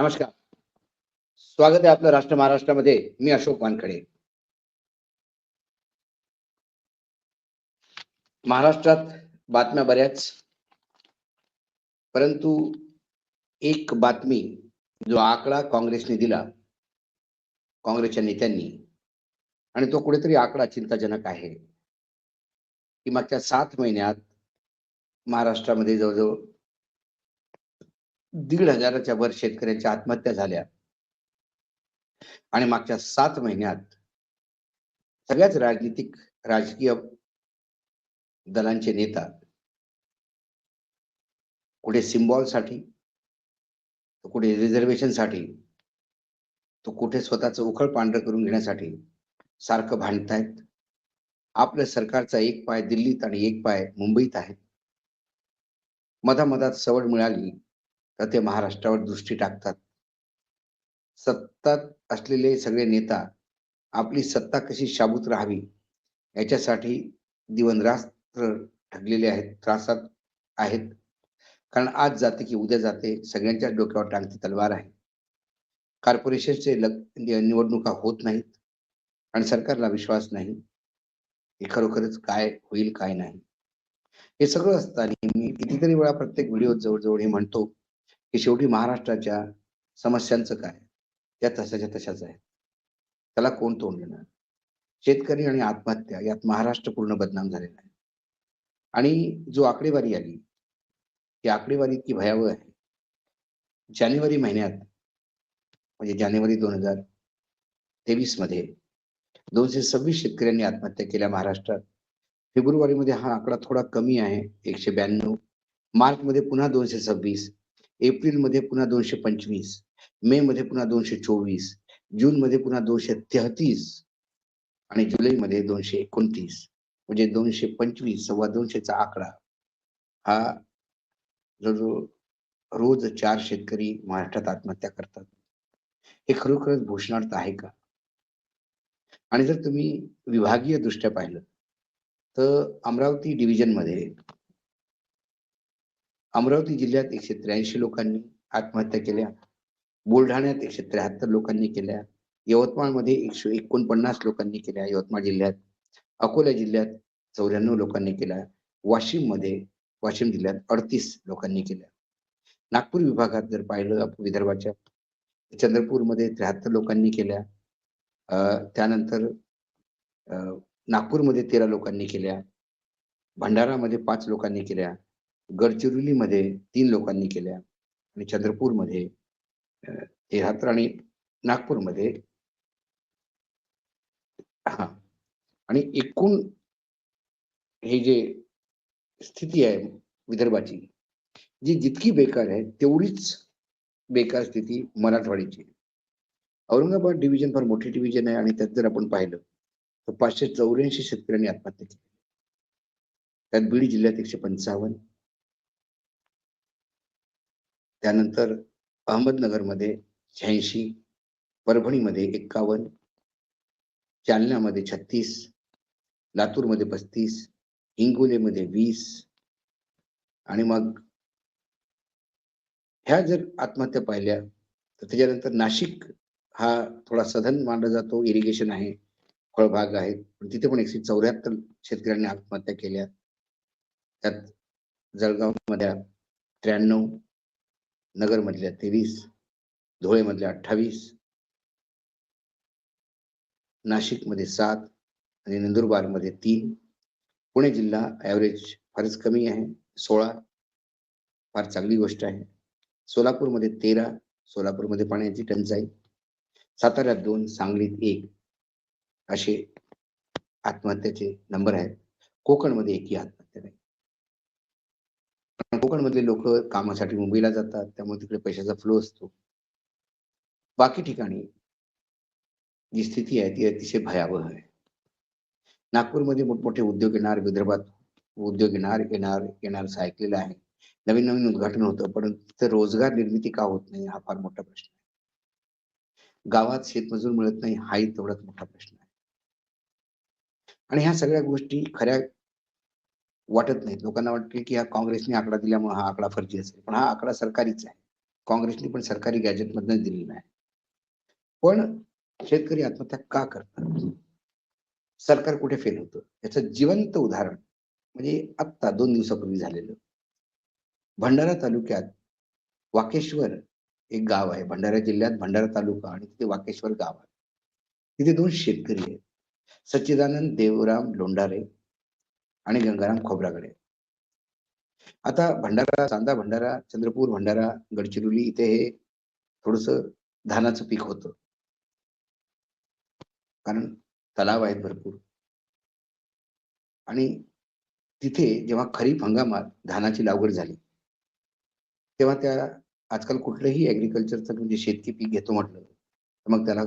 नमस्कार. स्वागत आहे आपलं राष्ट्र महाराष्ट्रामध्ये. मी अशोक वानखडे. महाराष्ट्रात बातम्या बऱ्याच. परंतु एक बातमी जो आकडा काँग्रेसने दिला काँग्रेसच्या नेत्यांनी आणि तो कुठेतरी आकडा चिंताजनक आहे की मागच्या सात महिन्यात महाराष्ट्रामध्ये जवळजवळ दीड हजाराच्या वर शेतकऱ्यांच्या आत्महत्या झाल्या. आणि मागच्या सात महिन्यात सगळ्याच राजनीतिक राजकीय दलांचे नेता कुठे सिम्बॉलसाठी कुठे रिझर्वेशनसाठी तो कुठे स्वतःचं उखळ पांढरं करून घेण्यासाठी सारखं भांडतायत. आपल्या सरकारचा एक पाय दिल्लीत आणि एक पाय मुंबईत आहे मधामधात सवड मिळाली. तर ते महाराष्ट्रावर दृष्टी टाकतात? सत्तात असलेले सगळे नेता आपली सत्ता कशी शाबूत राहावी? याच्यासाठी दिवनरात्र ठरलेले आहेत त्रासात आहेत. कारण आज जाते की उद्या जाते सगळ्यांच्या डोक्यावर टांगती तलवार आहे. कॉर्पोरेशनचे निवडणुका होत नाहीत. आणि सरकारला विश्वास नाही. हे खरोखरच काय होईल काय नाही. हे सगळं असताना मी कितीतरी वेळा प्रत्येक व्हिडिओ जवळजवळ हे म्हणतो की शेवटी महाराष्ट्राच्या समस्यांचं काय? त्या तशाच्या तशाच आहेत. त्याला कोण तोंड देणार? शेतकरी आणि आत्महत्या यात महाराष्ट्र पूर्ण बदनाम झालेला आहे. आणि जो आकडेवारी आली ती आकडेवारी इतकी भयावह आहे. जानेवारी महिन्यात म्हणजे जानेवारी दोन हजार तेवीसमध्ये दोनशे सव्वीस शेतकऱ्यांनी आत्महत्या केल्या महाराष्ट्रात. फेब्रुवारीमध्ये हा आकडा थोडा कमी आहे एकशे ब्याण्णव. मार्च मध्ये पुन्हा दोनशे सव्वीस. एप्रिलमध्ये पुन्हा दोनशे पंचवीस मे मध्ये पुन्हा दोनशे चोवीस जून मध्ये पुन्हा दोनशे तेहतीस आणि जुलैमध्ये दोनशे एकोणतीस. म्हणजे दोनशे पंचवीस सव्वा दोनशेचा आकडा हा जवळजवळ रोज चार शेतकरी महाराष्ट्रात आत्महत्या करतात. हे खरोखरच भूषणार्थ आहे का? आणि जर तुम्ही विभागीय दृष्ट्या पाहिलं तर अमरावती डिव्हिजनमध्ये अमरावती जिल्ह्यात एकशे त्र्याऐंशी लोकांनी आत्महत्या केल्या. बुलढाण्यात एकशे त्र्याहत्तर लोकांनी केल्या. यवतमाळमध्ये एकशे एकोणपन्नास लोकांनी केल्या. यवतमाळ जिल्ह्यात अकोला जिल्ह्यात चौऱ्याण्णव लोकांनी केल्या. वाशिममध्ये वाशिम जिल्ह्यात अडतीस लोकांनी केल्या. नागपूर विभागात जर पाहिलं विदर्भाच्या चंद्रपूरमध्ये त्र्याहत्तर लोकांनी केल्या. त्यानंतर नागपूरमध्ये तेरा लोकांनी केल्या. भंडारामध्ये पाच लोकांनी केल्या. गडचिरोलीमध्ये तीन लोकांनी केल्या. आणि चंद्रपूरमध्ये तेहत्तर आणि नागपूरमध्ये हा. आणि एकूण हे जे स्थिती आहे विदर्भाची जी जितकी बेकार आहे तेवढीच बेकार स्थिती मराठवाड्याची औरंगाबाद डिव्हिजन फार मोठी डिव्हिजन आहे आणि त्यात जर आपण पाहिलं तर पाचशे चौऱ्याऐंशी शेतकऱ्यांनी आत्महत्या केली. त्यात बीड जिल्ह्यात एकशे पंचावन्न त्यानंतर अहमदनगरमध्ये शहाऐंशी परभणीमध्ये एक्कावन्न जालन्यामध्ये छत्तीस लातूरमध्ये पस्तीस हिंगोलीमध्ये वीस आणि मग ह्या जर आत्महत्या पाहिल्या तर त्याच्यानंतर नाशिक हा थोडा सधन मानला जातो. इरिगेशन आहे फळबाग आहे पण तिथे पण एकशे चौऱ्याहत्तर शेतकऱ्यांनी आत्महत्या केल्या. त्यात जळगावमध्ये त्र्याण्णव नगर मधल्या तेवीस धुळे मधल्या अठ्ठावीस नाशिकमध्ये सात आणि नंदुरबारमध्ये तीन. पुणे जिल्हा ॲव्हरेज फारच कमी आहे सोळा. फार चांगली गोष्ट आहे. सोलापूरमध्ये तेरा सोलापूरमध्ये पाण्याची टंचाई. साताऱ्यात दोन सांगलीत एक. असे आत्महत्याचे नंबर आहेत. कोकणमध्ये एकही आत्महत्या. कोकणमधले लोक कामासाठी मुंबईला जातात त्यामुळे तिकडे पैशाचा फ्लो असतो. बाकी ठिकाणी जी स्थिती आहे ती अतिशय भयावह आहे. नागपूरमध्ये मोठमोठे उद्योग येणार विदर्भात उद्योग येणार येणार येणार असं ऐकलेलं आहे. नवीन नवीन उद्घाटन होतं पण तिथं रोजगार निर्मिती का होत नाही हा फार मोठा प्रश्न आहे. गावात शेतमजूर मिळत नाही हाही तेवढाच मोठा प्रश्न आहे. आणि ह्या सगळ्या गोष्टी खऱ्या वाटत नाहीत. लोकांना वाटते की हा काँग्रेसने आकडा दिल्यामुळे हा आकडा फर्जी असेल. पण हा आकडा सरकारीच आहे. काँग्रेसने पण सरकारी गॅजेट मधनं दिलेला आहे. पण शेतकरी आत्महत्या का करतात? सरकार कुठे फेल होतं? याचं जिवंत उदाहरण म्हणजे आत्ता दोन दिवसापूर्वी झालेलं. भंडारा तालुक्यात वाकेश्वर एक गाव आहे. भंडारा जिल्ह्यात भंडारा तालुका आणि तिथे वाकेश्वर गाव आहे. तिथे दोन शेतकरी आहेत. सच्चिदानंद देवराम लोंढारे आणि गंगाराम खोब्रागडे. आता भंडारा चांदा भंडारा चंद्रपूर भंडारा गडचिरोली इथे हे थोडस धानाचं पीक होतं. कारण तलाव आहेत भरपूर. आणि तिथे जेव्हा खरीप हंगामात धानाची लागवड झाली तेव्हा त्या आजकाल कुठलंही ऍग्रिकल्चरचं म्हणजे शेतकी पीक घेतो म्हटलं तर मग त्याला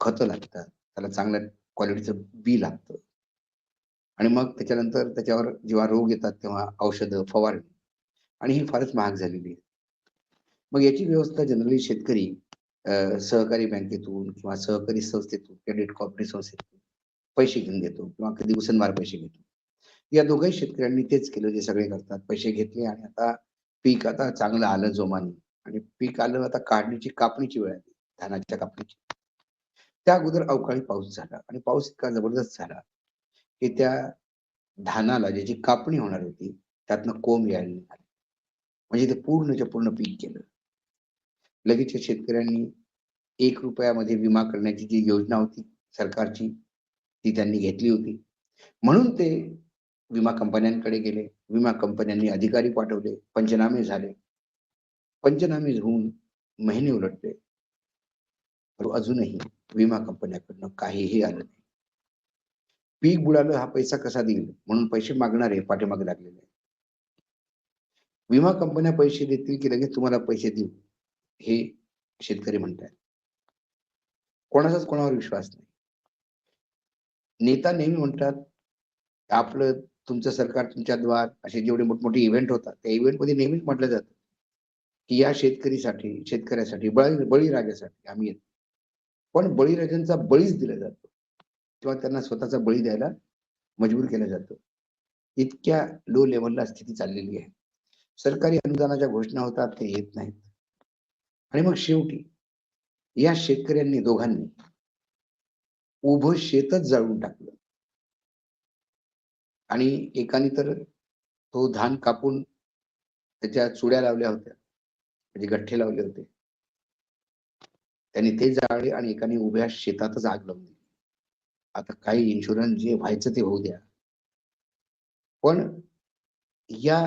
खतं लागतात त्याला चांगल्या क्वालिटीचं बी लागतं. आणि मग त्याच्यानंतर त्याच्यावर जेव्हा रोग येतात तेव्हा औषधं फवारणी. आणि ही फारच महाग झालेली आहे. मग याची व्यवस्था जनरली शेतकरी सहकारी बँकेतून किंवा सहकारी संस्थेतून क्रेडिट कॉपरेटिव्ह संस्थेतून पैसे घेऊन घेतो किंवा कधी उसनवार पैसे घेतो. या दोघही शेतकऱ्यांनी तेच केलं जे सगळे करतात. पैसे घेतले आणि आता पीक आता चांगलं आलं जोमाने. आणि पीक आलं आता काढणीची कापणीची वेळ आली धानाच्या कापणीची. त्या अगोदर अवकाळी पाऊस झाला आणि पाऊस इतका जबरदस्त झाला की त्या धानाला ज्याची कापणी होणार होती त्यातनं कोंब यायला निघाले म्हणजे ते पूर्णच्या पूर्ण पीक केलं लगेच शेतकऱ्यांनी एक रुपयामध्ये विमा करण्याची जी योजना होती सरकारची ती त्यांनी घेतली होती. म्हणून ते विमा कंपन्यांकडे गेले. विमा कंपन्यांनी अधिकारी पाठवले पंचनामे झाले. पंचनामे होऊन महिने उलटले. अजूनही विमा कंपन्याकडनं काहीही आलं नाही. पीक बुडालं हा पैसा कसा देईल? म्हणून पैसे मागणारे पाठीमागे लागलेले विमा कंपन्या पैसे देतील की लगेच तुम्हाला पैसे देऊ? हे शेतकरी म्हणतात कोणाचाच कोणावर विश्वास नाही. नेता नेहमी म्हणतात आपलं तुमचं सरकार तुमच्या द्वार. असे जेवढे मोठमोठे इव्हेंट होतात त्या इव्हेंटमध्ये नेहमीच म्हटलं जातं की या शेतकरीसाठी शेतकऱ्यासाठी बळी बळीराजासाठी आम्ही येतो. पण बळीराजांचा बळीच दिला जातो. किंवा त्यांना स्वतःचा बळी द्यायला मजबूर केलं जातं. इतक्या लो लेवलला स्थिती चाललेली आहे. सरकारी अनुदानाच्या घोषणा होतात ते येत नाहीत. आणि मग शेवटी या शेतकऱ्यांनी दोघांनी उभं शेतच जाळून टाकलं. आणि एकाने तर तो धान कापून त्याच्या चुड्या लावल्या होत्या. म्हणजे गठ्ठे लावले होते. त्यांनी ते जाळले आणि एकाने उभ्या शेतातच आग लावली. आता काही इन्शुरन्स जे व्हायचं ते होऊ द्या. पण या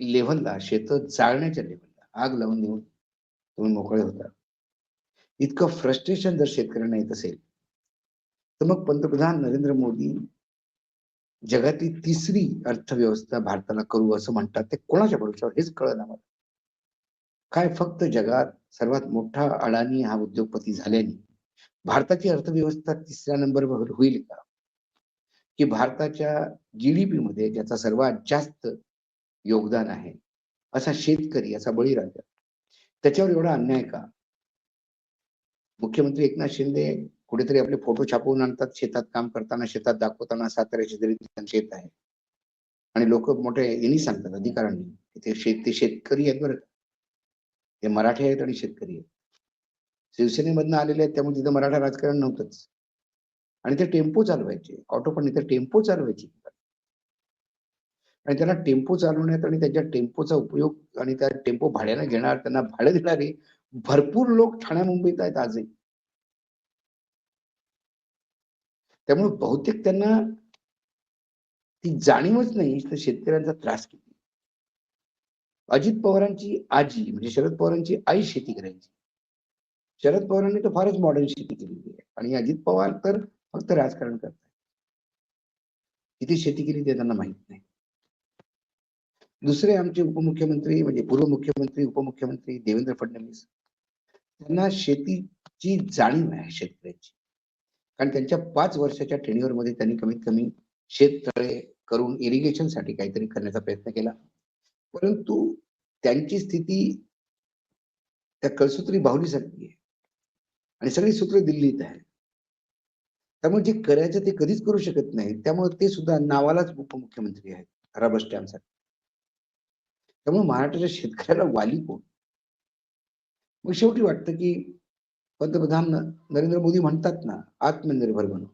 लेव्हलला शेत जाळण्याच्या लेव्हलला आग लावून देऊन तुम्ही मोकळे होता. इतकं फ्रस्ट्रेशन जर शेतकऱ्यांना येत असेल तर मग पंतप्रधान नरेंद्र मोदी जगातली तिसरी अर्थव्यवस्था भारताला करू असं म्हणतात ते कोणाच्या भरोशावर हेच कळलं मला. काय फक्त जगात सर्वात मोठा अडाणी हा उद्योगपती झाल्याने भारताची अर्थव्यवस्था तिसऱ्या नंबरवर होईल का? की भारताच्या जीडीपी मध्ये ज्याचा सर्वात जास्त योगदान आहे असा शेतकरी असा बळीराजा त्याच्यावर एवढा अन्याय का? मुख्यमंत्री एकनाथ शिंदे कुठेतरी आपले फोटो छापवून आणतात शेतात काम करताना शेतात दाखवताना साताऱ्याचे जरी शेत आहे. आणि लोक मोठे यांनी सांगतात अधिकाऱ्यांनी ते शेत ते शेतकरी आहेत बरं ते मराठी आहेत आणि शेतकरी आहेत. शिवसेनेमधनं आलेले आहेत त्यामुळे तिथं मराठा राजकारण नव्हतंच. आणि ते टेम्पो चालवायचे. ऑटो पण इथे टेम्पो चालवायचे. आणि त्यांना टेम्पो चालवण्यात आणि त्यांच्या टेम्पोचा उपयोग आणि त्या टेम्पो भाड्याने घेणार त्यांना भाडं देणारे भरपूर लोक ठाण्या मुंबईत आहेत आजही. त्यामुळे बहुतेक त्यांना ती जाणीवच नाही तर शेतकऱ्यांचा त्रास किती. अजित पवारांची आजी म्हणजे शरद पवारांची आई शेती करायची. शरद पवारांनी तर फारच मॉडर्न शेती केलेली आहे. आणि अजित पवार तर फक्त राजकारण करतात किती शेती केली ते त्यांना माहीत नाही. दुसरे आमचे उपमुख्यमंत्री म्हणजे पूर्व मुख्यमंत्री उपमुख्यमंत्री देवेंद्र फडणवीस त्यांना शेतीची जाणीव आहे शेतकऱ्याची. कारण त्यांच्या पाच वर्षाच्या टेन्युअरमध्ये त्यांनी कमीत कमी शेततळे करून इरिगेशनसाठी काहीतरी करण्याचा प्रयत्न केला. परंतु त्यांची स्थिती त्या कळसुत्री बाहुलीसारखी आहे. आणि सगळी सूत्र दिल्लीत आहे. त्यामुळे जे करायचं ते कधीच करू शकत नाही त्यामुळे ते सुद्धा नावालाच उपमुख्यमंत्री आहेत रबर स्टॅम्पसाठी त्यामुळे महाराष्ट्राच्या शेतकऱ्याला वाली कोण? मग शेवटी वाटतं की पंतप्रधान नरेंद्र मोदी म्हणतात ना आत्मनिर्भर बनू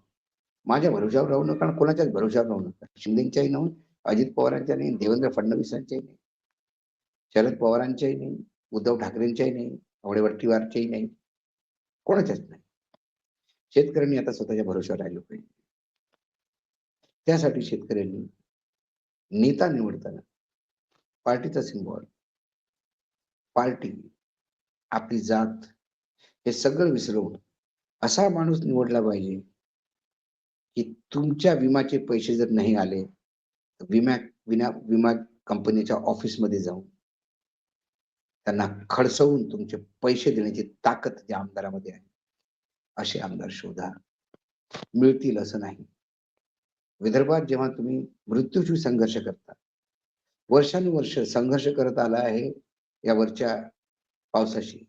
माझ्या भरोशावर राहू नका कोणाच्याच भरोशावर राहू नका. शिंदेच्याही नव्हे अजित पवारांच्या नाही देवेंद्र फडणवीसांच्याही नाही. शरद पवारांच्याही नाही उद्धव ठाकरेंच्याही नाही आवडेवट्टीवारच्याही नाही. कोणाच्याच नाही. शेतकऱ्यांनी आता स्वतःच्या भरोश्यावर राहिलं पाहिजे. त्यासाठी शेतकऱ्यांनी नेता निवडताना पार्टीचा सिम्बॉल पार्टी आपली जात हे सगळं विसरवून असा माणूस निवडला पाहिजे की तुमच्या विमाचे पैसे जर नाही आले तर विमा विना विमा कंपनीच्या ऑफिसमध्ये जाऊन त्यांना खडसवून तुमचे पैसे देण्याची ताकद त्या आमदारामध्ये आहे. असे आमदार शोधा. मिळतील असं नाही. विदर्भात जेव्हा तुम्ही मृत्यूशी संघर्ष करता वर्षानुवर्ष संघर्ष करत आला आहे या वरच्या पावसाशी.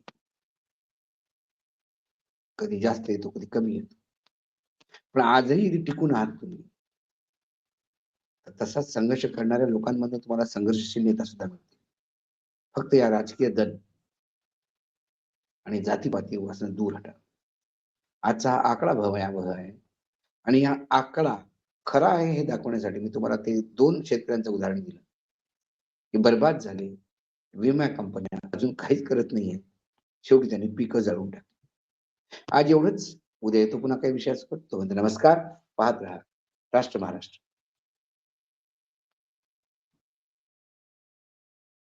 कधी जास्त येतो कधी कमी येतो. पण आजही टिकून आहात तुम्ही. तसाच संघर्ष करणाऱ्या लोकांमध्ये तुम्हाला संघर्षशील नेता सुद्धा मिळतो फक्त या राजकीय दल आणि जातीपाती वासनं दूर हटा. आजचा हा आकडा भयावह आहे. आणि हा आकडा खरा आहे हे दाखवण्यासाठी मी तुम्हाला ते दोन शेतकऱ्यांचं उदाहरण दिलं. की बर्बाद झाले. विमा कंपन्या अजून काहीच करत नाहीये शेवटी त्यांनी पिकं जळून टाकली. आज एवढंच. उद्या येतो पुन्हा काही विषय तो नमस्कार. पाहत राहा. राष्ट्र महाराष्ट्र.